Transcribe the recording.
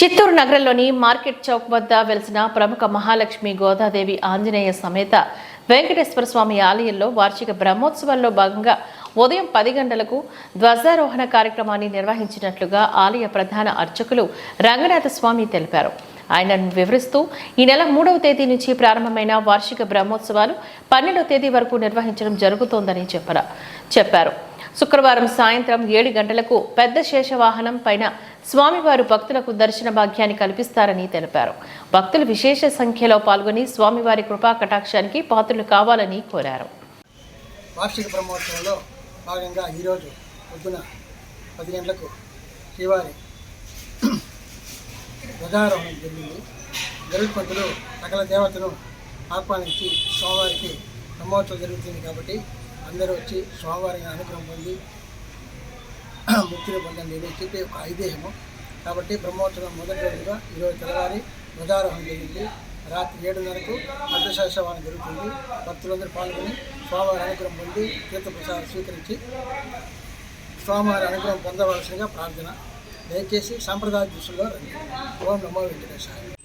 చిత్తూరు నగరంలోని మార్కెట్ చౌక్ వద్ద వెలిసిన ప్రముఖ మహాలక్ష్మి గోదాదేవి ఆంజనేయ సమేత వెంకటేశ్వర స్వామి ఆలయంలో వార్షిక బ్రహ్మోత్సవాల్లో భాగంగా ఉదయం పది గంటలకు ధ్వజారోహణ కార్యక్రమాన్ని నిర్వహించినట్లుగా ఆలయ ప్రధాన అర్చకులు రంగనాథ స్వామి తెలిపారు. ఆయనను వివరిస్తూ ఈ నెల మూడవ తేదీ నుంచి ప్రారంభమైన వార్షిక బ్రహ్మోత్సవాలు పన్నెండవ తేదీ వరకు నిర్వహించడం జరుగుతోందని చెప్పారు చెప్పారు. శుక్రవారం సాయంత్రం ఏడు గంటలకు పెద్ద శేషవాహనం పైన స్వామివారు భక్తులకు దర్శన భాగ్యాన్ని కల్పిస్తారని తెలిపారు. భక్తులు విశేష సంఖ్యలో పాల్గొని స్వామివారి కృపా కటాక్షానికి పాత్రలు కావాలని కోరారు. వార్షిక బ్రహ్మోత్సవంలో భాగంగా ఈరోజు పొద్దున పది గంటలకు శ్రీవారి ధ్వజారోహణం జరిగింది. గరుడు పంతులు సకల దేవతను ఆహ్వానించి స్వామివారికి బ్రహ్మోత్సవం జరుగుతుంది కాబట్టి అందరూ వచ్చి స్వామివారి అనుగ్రహం పొంది ముక్తిని పొందండి. అని చెప్పి ఒక ఐదేహము కాబట్టి బ్రహ్మోత్సవం మొదటి రోజుగా ఈరోజు తెల్లవారి ధ్వజారోహం జరిగింది. రాత్రి ఏడున్నరకు అర్ధశాస్త్రవాణి జరుగుతుంది. భక్తులందరూ పాల్గొని స్వామివారి అనుగ్రహం పొంది తీర్థప్రసాదం స్వీకరించి స్వామివారి అనుగ్రహం పొందవలసిందిగా ప్రార్థన. దయచేసి సాంప్రదాయ దృష్టిలో రండి. ఓం నమో వెంకటేశ్వర